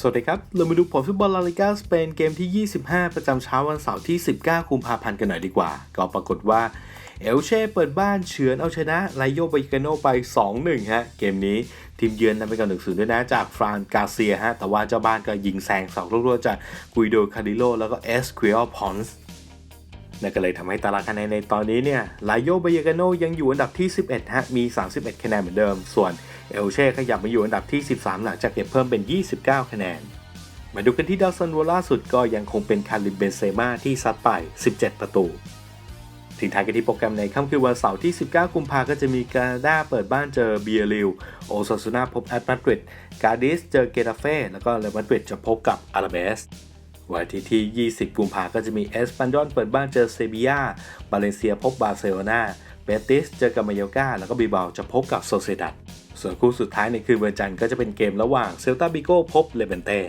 สวัสดีครับ เรามาดูผลฟุตบอลลาลิกาสเปนเกมที่ 25 ประจำเช้าวันเสาร์ที่ 19 กุมภาพันธ์กันหน่อยดีกว่า ก็ปรากฏว่า เอลเช่เปิดบ้านเฉือนเอาชนะไลโยบายกาโนไป 2-1 ฮะ เกมนี้ทีมเยือนนำไปก่อนหนึ่งศูนย์ด้วยนะจากฟรานกาเซียฮะ แต่ว่าเจ้าบ้านก็ยิงแซงสองลูกรวดจากกุยโดคาริโลแล้วก็เอสควิอพอนส์ นั่นก็เลยทำให้ตารางคะแนนในตอนนี้เนี่ยลาโยบายากาโนยังอยู่อันดับที่ 11ฮะมี 31 คะแนนเหมือนเดิม ส่วนเอลเช่ขยับมาอยู่อันดับที่ 13 หลังจากเก็บเพิ่มเป็น 29 คะแนน มาดูกันที่ดาวซันโวล่าสุดก็ยังคงเป็นคาริมเบนเซมาที่ซัดไป 17 ประตูทิ้งท้ายกันที่โปรแกรมในค่ำคืนวันเสาร์ที่ 19 กุมภาก็จะมีกานาดาเปิดบ้านเจอเบียริล โอซาซูนาพบแอตมาดริด กาดิสเจอเกตาเฟ่ แล้วก็เรอัลมาดริดจะพบกับอาราเบส วันอาทิตย์ที่ 20 กุมภาก็จะมีเอสปันยอนเปิดบ้านเจอเซบียาบาเลเซียพบบาร์เซโลนาเบติสเจอกับมายอกาแล้วก็บีบาจะพบกับโซเซดัดส่วนคู่สุดท้ายในคืนวันจันทร์ก็จะเป็นเกมระหว่างเซลตาบิโกพบเลเบนเต้